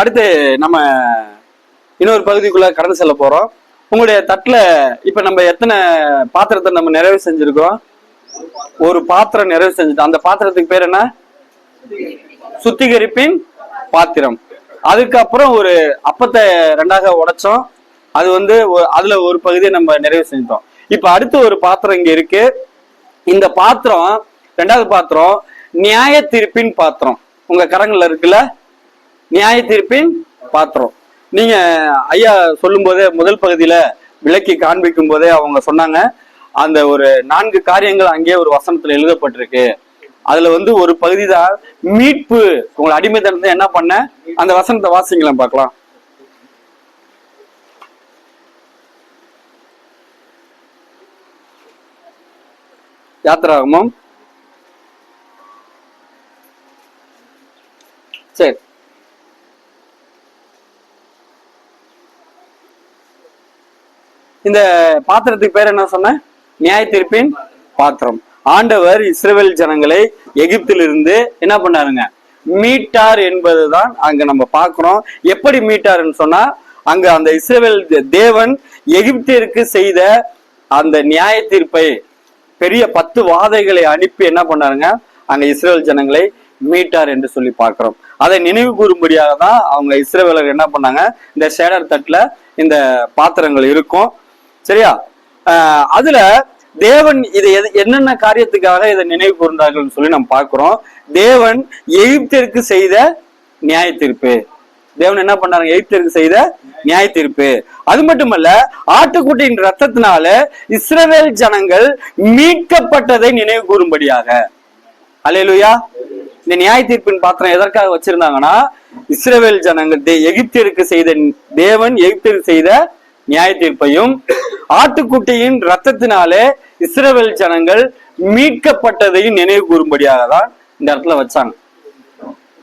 அடுத்து நம்ம இன்னொரு பகுதிக்குள்ள கடந்து செல்ல போறோம். உங்களுடைய தட்டுல இப்ப நம்ம எத்தனை பாத்திரத்தை நம்ம நிறைவு செஞ்சிருக்கோம்? ஒரு பாத்திரம் நிறைவு செஞ்சுட்டோம் அந்த பாத்திரத்துக்கு பேர் என்ன? சுத்திகரிப்பின் பாத்திரம். அதுக்கப்புறம் ஒரு அப்பத்தை ரெண்டாக உடைச்சோம். அது வந்து அதுல ஒரு பகுதியை நம்ம நிறைவு செஞ்சிட்டோம். இப்ப அடுத்த ஒரு பாத்திரம் இங்க இருக்கு. இந்த பாத்திரம் ரெண்டாவது பாத்திரம் நியாய தீர்ப்பின் பாத்திரம். உங்க கரங்கள்ல இருக்குல்ல? நியாய தீர்ப்பின் பாத்திரம். நீங்க ஐயா சொல்லும் போதே முதல் பகுதியில விளக்கி காண்பிக்கும் போதே அவங்க சொன்னாங்க. அந்த ஒரு நான்கு காரியங்கள் அங்கேயே ஒரு வசனத்துல எழுதப்பட்டிருக்கு. அதுல வந்து ஒரு பகுதி தான் மீட்பு. உங்களை அடிமைத்தனத்தை என்ன பண்ண? அந்த வசனத்தை வாசிக்கலாம் பார்க்கலாம். யாத்திராகமும் சரி. இந்த பாத்திரத்துக்கு பேர் என்ன சொன்ன? நியாய தீர்ப்பின் பாத்திரம். ஆண்டவர் இஸ்ரேல் ஜனங்களை எகிப்திலிருந்து என்ன பண்ணாருங்க? மீட்டார் என்பதுதான் அங்க நம்ம பார்க்கிறோம். எப்படி மீட்டாருன்னு சொன்னா அங்க அந்த இஸ்ரேல் தே- தேவன் எகிப்திற்கு செய்த அந்த நியாய தீர்ப்பை பெரிய பத்து வாதைகளை அனுப்பி என்ன பண்ணாருங்க? அங்க இஸ்ரேல் ஜனங்களை மீட்டார் என்று சொல்லி பார்க்கிறோம். அதை நினைவு கூறும்படியாக தான் அவங்க இஸ்ரேலர் என்ன பண்ணாங்க? இந்த ஷேடர் தட்டுல இந்த பாத்திரங்கள் இருக்கும். சரியா? அதுல தேவன் இதை எது- என்னென்ன காரியத்துக்காக இதை நினைவு கூர்ந்தார்கள் சொல்லி நம்ம பார்க்கிறோம். தேவன் எகிப்திற்கு செய்த நியாய தீர்ப்பு. தேவன் என்ன பண்ணாங்க எகிப்திற்கு செய்த நியாய தீர்ப்பு. அது மட்டுமல்ல ஆட்டுக்குட்டியின் ரத்தத்தினால இஸ்ரவேல் ஜனங்கள் மீட்கப்பட்டதை நினைவு கூறும்படியாக. அலையலுயா இந்த நியாய தீர்ப்பின் பாத்திரம் எதற்காக வச்சிருந்தாங்கன்னா இஸ்ரவேல் ஜனங்கள் தே- எகிப்திற்கு செய்த தேவன் எகிப்திற்கு செய்த நியாய தீர்ப்பையும் ஆட்டுக்குட்டியின் ரத்தத்தினாலே இஸ்ரவேல் ஜனங்கள் மீட்கப்பட்டதையும் நினைவு கூறும்படியாக தான் இந்த இடத்துல வச்சாங்க.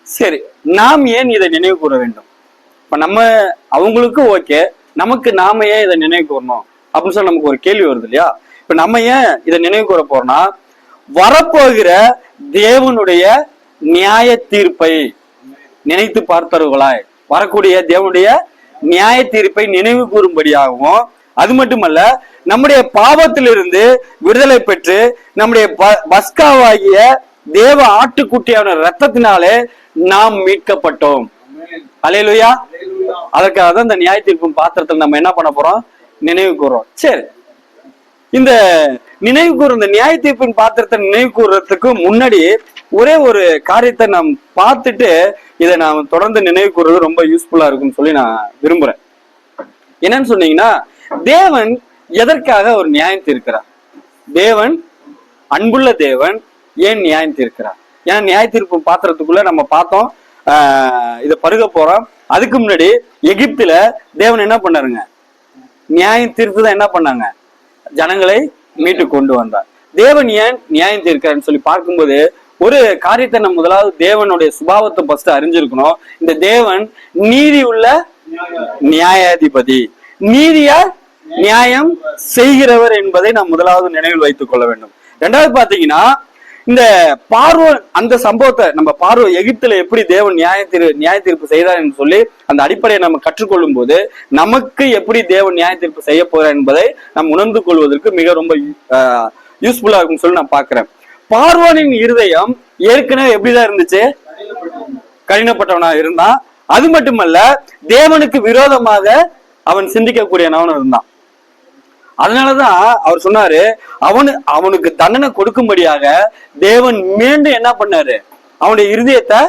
சரி நாம் ஏன் இதை நினைவு கூற வேண்டும்? இப்ப நம்ம அவங்களுக்கு ஓகே நமக்கு நாம ஏன் இதை நினைவு கூறணும்? அப்படின்னு சொல்லி நமக்கு ஒரு கேள்வி வருது இல்லையா? இப்ப நம்ம ஏன் இதை நினைவு கூற போறோம்னா வரப்போகிற தேவனுடைய நியாய தீர்ப்பை நினைத்து பார்த்தவர்களாய் வரக்கூடிய தேவனுடைய நியாய தீர்ப்பை நினைவு கூறும்படியாகவும் அது மட்டுமல்ல நம்முடைய பாவத்திலிருந்து விடுதலை பெற்று நம்முடைய ப- பஸ்காவாகிய தேவ ஆட்டுக்குட்டியான ரத்தத்தினாலே நாம் மீட்கப்பட்டோம். அலையலுயா? அதற்காக தான் இந்த நியாய தீர்ப்பு பாத்திரத்தில் நம்ம என்ன பண்ண போறோம்? நினைவு கூறோம் சரி. இந்த நினைவு கூறும் இந்த நியாய தீர்ப்பின் பாத்திரத்தை நினைவு கூறுறதுக்கு முன்னாடி ஒரே ஒரு காரியத்தை நாம் பார்த்துட்டு இதை நான் தொடர்ந்து நினைவு கூறுறது ரொம்ப யூஸ்ஃபுல்லா இருக்கும்னு சொல்லி நான் விரும்புறேன். என்னன்னு சொன்னீங்கன்னா தேவன் எதற்காக ஒரு நியாயம் தீர்க்கிறார்? தேவன் அன்புள்ள தேவன் ஏன் நியாயம் தீர்க்கிறார்? ஏன்னா நியாய தீர்ப்பு பாத்திரத்துக்குள்ள நம்ம பார்த்தோம் ஆஹ் இதை பருக போறோம். அதுக்கு முன்னாடி எகிப்துல தேவன் என்ன பண்ணாருங்க? நியாயம் தீர்த்து தான் என்ன பண்ணாங்க? ஜனங்களை மீட்டு கொண்டு வந்தார். தேவன் ஏன் நியாயம் தீர்க்கிறான்னு சொல்லி பார்க்கும்போது ஒரு காரியத்தை நம்ம முதலாவது தேவனுடைய சுபாவத்தை ஃபர்ஸ்ட் அறிஞ்சிருக்கணும். இந்த தேவன் நீதி உள்ள நியாயாதிபதி. நீதியா நியாயம் செய்கிறவர் என்பதை நாம் முதலாவது நினைவில் வைத்துக் கொள்ள வேண்டும். ரெண்டாவது பாத்தீங்கன்னா இந்த பார்வ அந்த சம்பவத்தை நம்ம பார்வ எகிப்துல எப்படி தேவன் நியாய தீர்ப்பு நியாய தீர்ப்பு செய்தார் என்று சொல்லி அந்த அடிப்படையை நம்ம கற்றுக்கொள்ளும் போது நமக்கு எப்படி தேவன் நியாய தீர்ப்பு செய்ய போறார் என்பதை நாம் உணர்ந்து கொள்வதற்கு மிக ரொம்ப யூஸ்ஃபுல்லா இருக்கும்னு சொல்லி நான் பாக்குறேன் பார்வனின் இருதயம் ஏற்கனவே எப்படிதான் இருந்துச்சு? கடினப்பட்டவனா இருந்தான். அது மட்டுமல்ல தேவனுக்கு விரோதமாக அவன் சிந்திக்கக்கூடியவனும் இருந்தான். அதனாலதான் அவர் சொன்னாரு அவனு அவனுக்கு தண்டனை கொடுக்கும்படியாக தேவன் மீண்டும் என்ன பண்ணாரு? அவனுடைய இருதயத்தை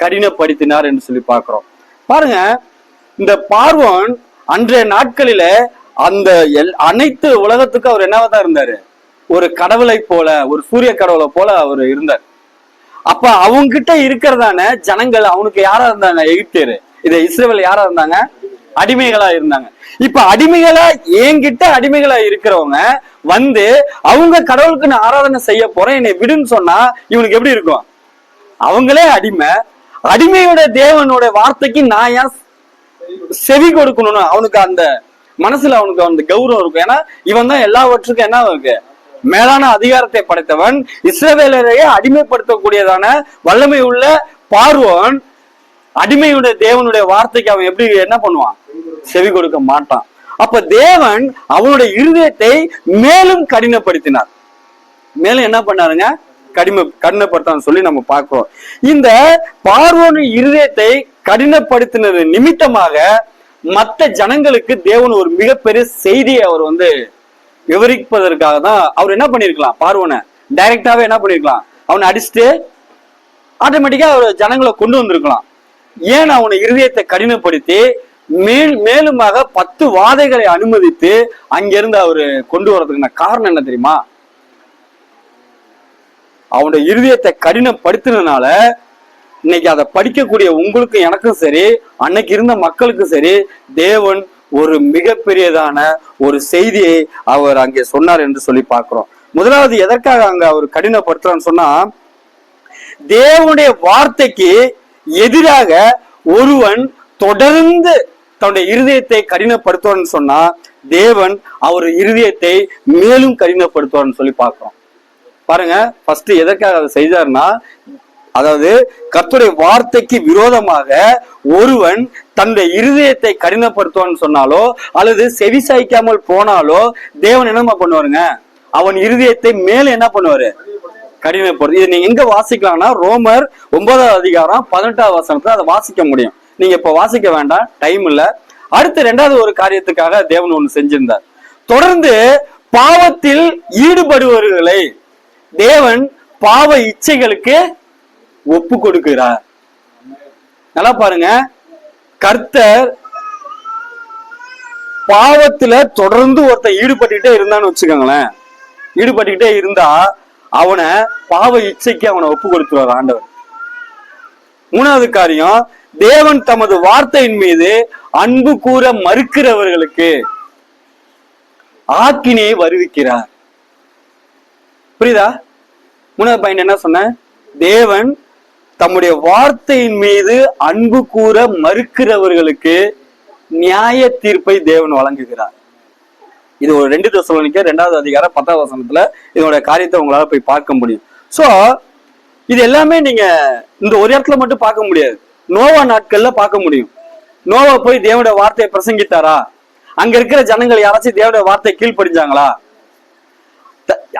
கடினப்படுத்தினார் என்று சொல்லி பார்க்கிறோம். பாருங்க இந்த பார்வன் அன்றைய நாட்களில அந்த எல் அனைத்து உலகத்துக்கும் அவர் என்னவா தான் இருந்தாரு? ஒரு கடவுளை போல ஒரு சூரிய கடவுளை போல அவர் இருந்தார். அப்ப அவங்ககிட்ட இருக்கிறதான ஜனங்கள் அவனுக்கு யாரா இருந்தாங்க? எகிப்தியர். இது இஸ்ரேல் யாரா இருந்தாங்க? அடிமைகளா இருந்தாங்க. இப்ப அடிமைகளா என்கிட்ட அடிமைகளா இருக்கிறவங்க வந்து அவங்க கடவுளுக்கு நான் ஆராதனை செய்ய போறேன் என்னை விடுன்னு சொன்னா இவனுக்கு எப்படி இருக்கும்? அவங்களே அடிமை. அடிமையோட தேவனோட வார்த்தைக்கு நான் ஏன் செவி கொடுக்கணும்னு அவனுக்கு அந்த மனசுல அவனுக்கு அந்த கௌரவம் இருக்கும். ஏன்னா இவன் தான் எல்லாவற்றுக்கும் என்ன இருக்கு? மேலான அதிகாரத்தை படைத்தவன் இஸ்ரவேலரையே அடிமைப்படுத்தக்கூடியதான வல்லமை உள்ள பார்வன் அடிமையுடைய தேவனுடைய வார்த்தைக்கு அவன் எப்படி என்ன பண்ணுவான்? செவி கொடுக்க மாட்டான். அப்ப தேவன் அவனுடைய இருதயத்தை மேலும் கடினப்படுத்தினார். மேலும் என்ன பண்ணாருங்க? கடிம கடினப்படுத்தான்னு சொல்லி நம்ம பார்க்கிறோம். இந்த பார்வோனின் இருதயத்தை கடினப்படுத்தினது நிமித்தமாக மத்த ஜனங்களுக்கு தேவன் ஒரு மிகப்பெரிய செய்தியை அவர் வந்து விவரிப்பதற்காக தான் அவர் என்ன பண்ணிருக்கலாம் பார்வனை டைரக்டாவே என்ன பண்ணிருக்கலாம் அவனை அடிச்சுட்டு ஆட்டோமேட்டிக்கா அவர் ஜனங்களை கொண்டு வந்திருக்கலாம். ஏன் அவனை இருதயத்தை கடினப்படுத்தி மேல் மேலுமாக பத்து வாதைகளை அனுமதித்து அங்கிருந்து அவரு கொண்டு வரதுக்கு காரணம் என்ன தெரியுமா? அவனுடைய இருதயத்தை கடினப்படுத்தினால இன்னைக்கு அதை படிக்கக்கூடிய உங்களுக்கும் எனக்கும் சரி அன்னைக்கு இருந்த மக்களுக்கும் சரி தேவன் ஒரு மிகப்பெரியதான ஒரு செய்தியை அவர் அங்கே சொன்னார் என்று சொல்லி பார்க்கிறோம். முதலாவது எதற்காக அங்க அவர் கடினப்படுத்துறான்னு சொன்னா தேவனுடைய வார்த்தைக்கு எதிராக ஒருவன் தொடர்ந்து தன்னுடைய இருதயத்தை கடினப்படுத்துவான்னு சொன்னா தேவன் அவர் இருதயத்தை மேலும் கடினப்படுத்துவார்னு சொல்லி பார்க்கிறோம். பாருங்க ஃபர்ஸ்ட் எதற்காக அதை செய்தார்னா அதாவது கத்துடைய வார்த்தைக்கு விரோதமாக ஒருவன் தன்னுடைய இருதயத்தை கடினப்படுத்துவான்னு சொன்னாலோ அல்லது செவி சாய்க்காமல் போனாலோ தேவன் என்னமா பண்ணுவாருங்க? அவன் இருதயத்தை மேல என்ன பண்ணுவாரு? கடினப்படுத்து. இது நீங்க எங்க வாசிக்கலாம்னா ரோமர் ஒன்பதாவது அதிகாரம் பதினெட்டாவது வசனத்துல அதை வாசிக்க முடியும். நீங்க இப்ப வாசிக்க வேண்டாம் டைம் இல்ல. அடுத்து ரெண்டாவது ஒரு காரியத்துக்காக தேவன் ஒண்ணு செஞ்சிருந்தார். தொடர்ந்து பாவத்தில் ஈடுபடுபவர்களை தேவன் பாவ இச்சைகளுக்கு ஒப்பு கொடுக்கிறார். நல்லா பாருங்க. கர்த்தர் பாவத்துல தொடர்ந்து ஒருத்தன் ஈடுபட்டுக்கிட்டே இருந்தான்னு வச்சுக்கோங்களேன். ஈடுபட்டுக்கிட்டே இருந்தா அவனை பாவ இச்சைக்கு அவனை ஒப்பு கொடுத்துருவார் ஆண்டவர். மூணாவது காரியம் தேவன் தமது வார்த்தையின் மீது அன்பு கூற மறுக்கிறவர்களுக்கு ஆக்கினையை வருவிக்கிறார். புரியுதா? மூணாவது பாயிண்ட் என்ன சொன்ன தேவன் தம்முடைய வார்த்தையின் மீது அன்பு கூற மறுக்கிறவர்களுக்கு நியாய தீர்ப்பை தேவன் வழங்குகிறார். இது ஒரு ரெண்டு தசவனிக்க ரெண்டாவது அதிகாரம் பத்தாவது வசனத்துல இதோட காரியத்தை உங்களால போய் பார்க்க முடியும். சோ இது எல்லாமே நீங்க இந்த ஒரு இடத்துல மட்டும் பார்க்க முடியாது. நோவா நாட்கள்ல பார்க்க முடியும். நோவா போய் தேவனுடைய வார்த்தையை பிரசங்கித்தாரா? அங்க இருக்கிற ஜனங்கள் யாராச்சும் தேவனுடைய வார்த்தை கீழ்ப்படிஞ்சாங்களா?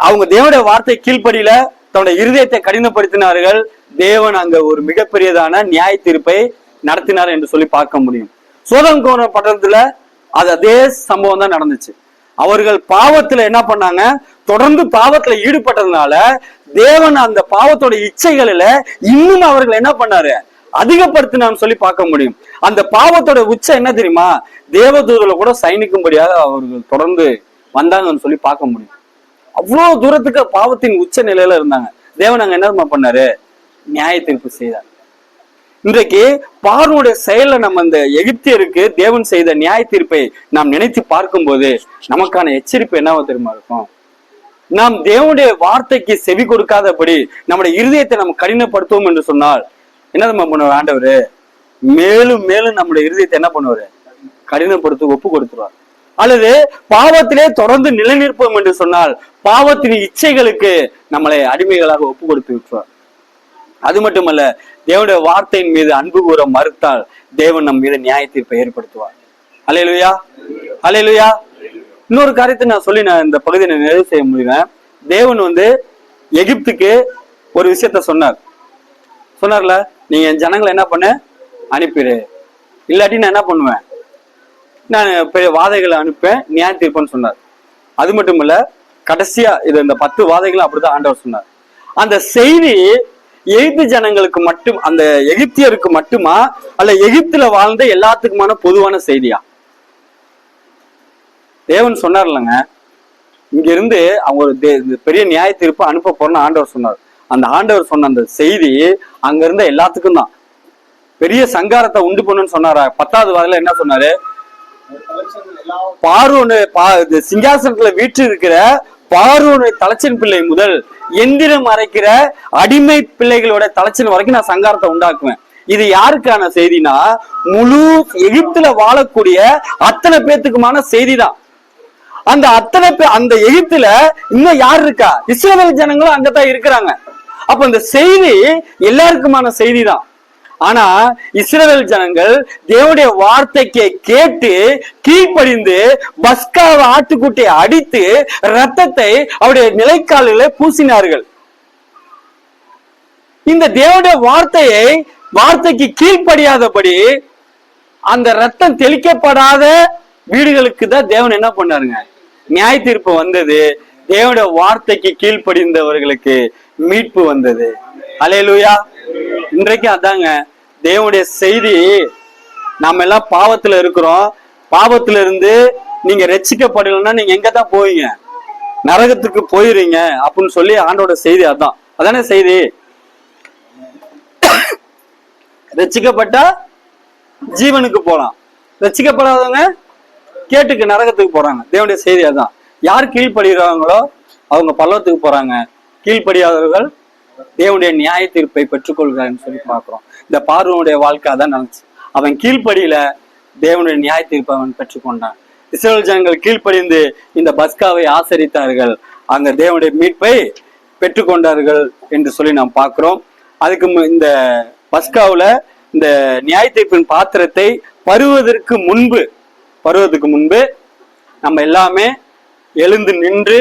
அவங்க தேவனுடைய வார்த்தை கீழ்ப்படியில தன்னுடைய இருதயத்தை கடினப்படுத்தினார்கள் தேவன் அங்க ஒரு மிகப்பெரியதான நியாய தீர்ப்பை நடத்தினார் என்று சொல்லி பார்க்க முடியும். சோதம் கோன பட்டணத்துல அது அதே சம்பவம் தான் நடந்துச்சு. அவர்கள் பாவத்துல என்ன பண்ணாங்க? தொடர்ந்து பாவத்துல ஈடுபட்டதுனால தேவன் அந்த பாவத்தோட இச்சைகளில இன்னும் அவர்கள் என்ன பண்ணாரு? அதிகப்படுத்தினான்னு சொல்லி பார்க்க முடியும். அந்த பாவத்தோட உச்சம் என்ன தெரியுமா? தேவதூதர்களை கூட சைனிக்கும்படியாக அவர்கள் தொடர்ந்து வந்தாங்கன்னு சொல்லி பார்க்க முடியும். அவ்வளவு தூரத்துக்கு பாவத்தின் உச்ச நிலையில இருந்தாங்க. தேவன் அங்க என்ன பண்ணாரு? நியாய தீர்ப்பு செய்தார். இன்றைக்கு பார்வனுடைய செயல்ல நம்ம இந்த எகிப்தியருக்கு தேவன் செய்த நியாய தீர்ப்பை நாம் நினைத்து பார்க்கும்போது நமக்கான எச்சரிப்பு என்னவா தெரியுமா இருக்கும்? நாம் தேவனுடைய வார்த்தைக்கு செவி கொடுக்காதபடி நம்முடைய இருதயத்தை நம்ம கடினப்படுத்துவோம் என்று சொன்னால் என்ன நம்ம பண்ணுவார் ஆண்டவரு? மேலும் மேலும் நம்முடைய இருதயத்தை என்ன பண்ணுவாரு? கடினப்படுத்த ஒப்பு கொடுத்துருவார். அல்லது பாவத்திலே தொடர்ந்து நிலைநிற்போம் என்று சொன்னால் பாவத்தின் இச்சைகளுக்கு நம்மளை அடிமைகளாக ஒப்பு கொடுத்து விட்டுருவார். அது மட்டுமல்ல தேவனுடைய வார்த்தையின் மீது அன்பு கூற மறுத்தால் தேவன் நம் மீது நியாய தீர்ப்பை ஏற்படுத்துவார். அலையலுயா அலையலுயா இன்னொரு காரியத்தை நான் சொல்லி நான் இந்த பகுதியை நான் நிறைவு செய்ய முடியுவேன் தேவன் வந்து எகிப்துக்கு ஒரு விஷயத்த சொன்னார். சொன்னார்ல நீங்க என் ஜனங்களை என்ன பண்ண? அனுப்பிடு இல்லாட்டி நான் என்ன பண்ணுவேன்? நான் பெரிய வாதைகளை அனுப்பேன் நியாய தீர்ப்பேன்னு சொன்னார். அது மட்டும் இல்ல கடைசியா இது இந்த பத்து வாதைகளும் அப்படிதான் ஆண்டவர் சொன்னார். அந்த செய்தி எகிப்து ஜனங்களுக்கு மட்டும் அந்த எகிப்தியருக்கு மட்டுமா? அல்ல எகிப்துல வாழ்ந்த எல்லாத்துக்குமான பொதுவான செய்தியா? தேவன் சொன்னார் இல்லைங்க இங்க இருந்து அவங்க ஒரு பெரிய நியாய தீர்ப்பு அனுப்ப போறேன்னு ஆண்டவர் சொன்னார். அந்த ஆண்டவர் சொன்ன அந்த செய்தி அங்க இருந்த எல்லாத்துக்கும் தான். பெரிய சங்காரத்தை உண்டு பண்ணுன்னு சொன்னாரா? பத்தாவது வாரில என்ன சொன்னாரு? பார்வோனு சிங்காசனத்துல வீற்று இருக்கிற பார்வோனு தலைச்சன் பிள்ளை முதல் எந்திரம் அரைக்கிற அடிமை பிள்ளைகளோட தலைச்சன் வரைக்கும் நான் சங்காரத்தை உண்டாக்குவேன். இது யாருக்கான செய்தினா முழு எகிப்துல வாழக்கூடிய அத்தனை பேத்துக்குமான செய்தி தான் அந்த அத்தனை பேர் அந்த எகிப்துல இன்னும் யார் இருக்கா? இஸ்ரேல் ஜனங்களும் அங்கதான் இருக்கிறாங்க. அப்ப இந்த செய்தி எல்லாருக்குமான செய்தி தான் ஆனா இஸ்ரேல் ஜனங்கள் தேவனுடைய வார்த்தைக்கு கேட்டு கீழ்ப்படிந்து பஸ்காவ ஆட்டுக்குட்டியை அடித்து ரத்தத்தை அவருடைய நிலைக்காலில பூசினார்கள். இந்த தேவனுடைய வார்த்தையை வார்த்தைக்கு கீழ்ப்படியாதபடி அந்த ரத்தம் தெளிக்கப்படாத வீடுகளுக்கு தான் தேவன் என்ன பண்ணாருங்க? நியாய தீர்ப்பு வந்தது. தேவனுடைய வார்த்தைக்கு கீழ்ப்படிந்தவர்களுக்கு மீட்பு வந்தது. அலையலூயா இன்றைக்கு அதாங்க தேவனுடைய செய்தி நாம எல்லாம் பாவத்துல இருக்கிறோம். பாவத்துல இருந்து நீங்க ரட்சிக்கப்படலைன்னா நீங்க எங்க தான் போவீங்க? நரகத்துக்கு போயிருங்க அப்படின்னு சொல்லி ஆண்டோட செய்தி அதான். அதானே செய்தி? ரசிக்கப்பட்டா ஜீவனுக்கு போலாம். ரசிக்கப்படாதவங்க கேட்டுக்கு நரகத்துக்கு போறாங்க. தேவனுடைய செய்தி அதான். யார் கீழ்ப்படுகிறாங்களோ அவங்க பல்லவத்துக்கு போறாங்க. கீழ்ப்படியாதவர்கள் தேவனுடைய நியாய தீர்ப்பை பெற்றுக்கொள்கிறான்னு சொல்லி பார்க்கிறோம். இந்த பார்வனுடைய வாழ்க்கை அதான் நடந்துச்சு. அவன் கீழ்ப்படியில தேவனுடைய நியாய தீர்ப்பை அவன் பெற்றுக்கொண்டான். இஸ்ரேல் ஜனங்கள் கீழ்ப்படிந்து இந்த பஸ்காவை ஆசரித்தார்கள். அந்த தேவனுடைய மீட்பை பெற்றுக்கொண்டார்கள் என்று சொல்லி நாம் பார்க்கிறோம். அதுக்கு இந்த பஸ்காவுல இந்த நியாய தீர்ப்பின் பாத்திரத்தை பருவதற்கு முன்பு பருவதற்கு முன்பு நம்ம எல்லாமே எழுந்து நின்று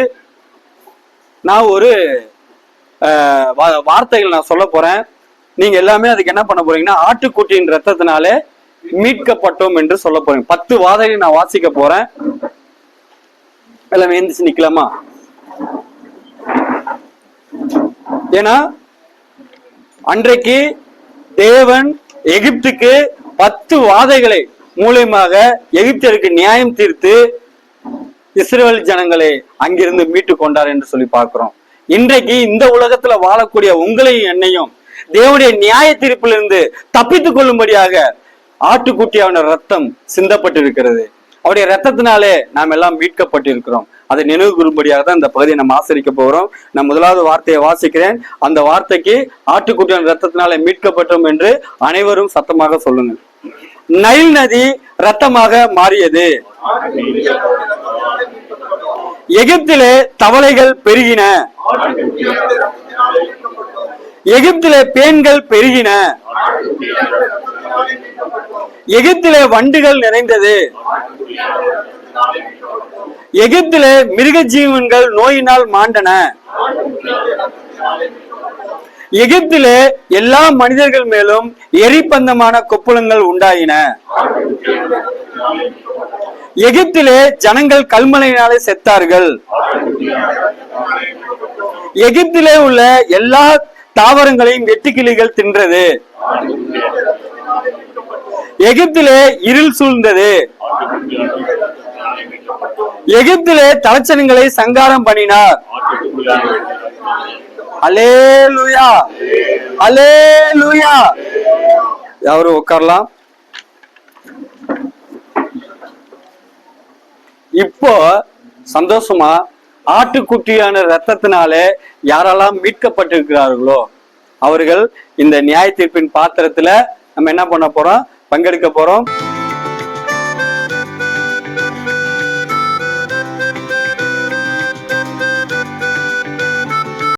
நான் ஒரு வார்த்தைகள் நான் சொல்ல போறேன். நீங்க எல்லாமே அதுக்கு என்ன பண்ண போறீங்கன்னா ஆட்டுக்குட்டியின் ரத்தத்தினாலே மீட்கப்பட்டோம் என்று சொல்ல போறீங்க. பத்து வாதைகளை நான் வாசிக்க போறேன். எல்லாமே எந்திரிச்சு நிக்கலாமா? ஏன்னா அன்றைக்கு தேவன் எகிப்துக்கு பத்து வாதைகளை மூலியமாக எகிப்தியருக்கு நியாயம் தீர்த்து இஸ்ரேல் ஜனங்களை அங்கிருந்து மீட்டு கொண்டார் என்று சொல்லி பார்க்கிறோம். இன்றைக்கு இந்த உலகத்துல வாழக்கூடிய உங்களையும் என்னையும் தேவனுடைய நியாய தீர்ப்பிலிருந்து தப்பித்துக் கொள்ளும்படியாக ஆட்டுக்குட்டியான ரத்தம் சிந்தப்பட்டிருக்கிறது. அவருடைய ரத்தத்தினாலே நாம் எல்லாம் மீட்கப்பட்டிருக்கிறோம். அதை நினைவு கூறும்படியாக தான் இந்த பகுதியை நம்ம ஆசரிக்க போகிறோம் நான் முதலாவது வார்த்தையை வாசிக்கிறேன். அந்த வார்த்தைக்கு ஆட்டுக்குட்டியான ரத்தத்தினாலே மீட்கப்பட்டோம் என்று அனைவரும் சத்தமாக சொல்லுங்கள். நைல் நதி ரத்தமாக மாறியது. எகிப்திலே தவளைகள் பெருகின. எகிப்திலே பேன்கள் பெருகின. எகிப்திலே வண்டுகள் நிறைந்தது. எகிப்திலே மிருக ஜீவன்கள் நோயினால் மாண்டன. எகிப்திலே எல்லா மனிதர்கள் மேலும் எரிபந்தமான கொப்புளங்கள் உண்டாயின. எகிப்திலே ஜனங்கள் கல்மலையினாலே செத்தார்கள். எகிப்திலே உள்ள எல்லா தாவரங்களையும் வெட்டுக்கிளிகள் தின்றது. எகிப்திலே இருள் சூழ்ந்தது. எகிப்திலே தலைச்சனங்களை சங்காரம் பண்ணினார். அலே லுயா யாரும் உட்காரலாம்? இப்போ சந்தோஷமா ஆட்டுக்குட்டியான ரத்தத்தினாலே யாரெல்லாம் மீட்கப்பட்டிருக்கிறார்களோ அவர்கள் இந்த நியாய தீர்ப்பின் பாத்திரத்துல நம்ம என்ன பண்ண போறோம்? பங்கெடுக்க போறோம்.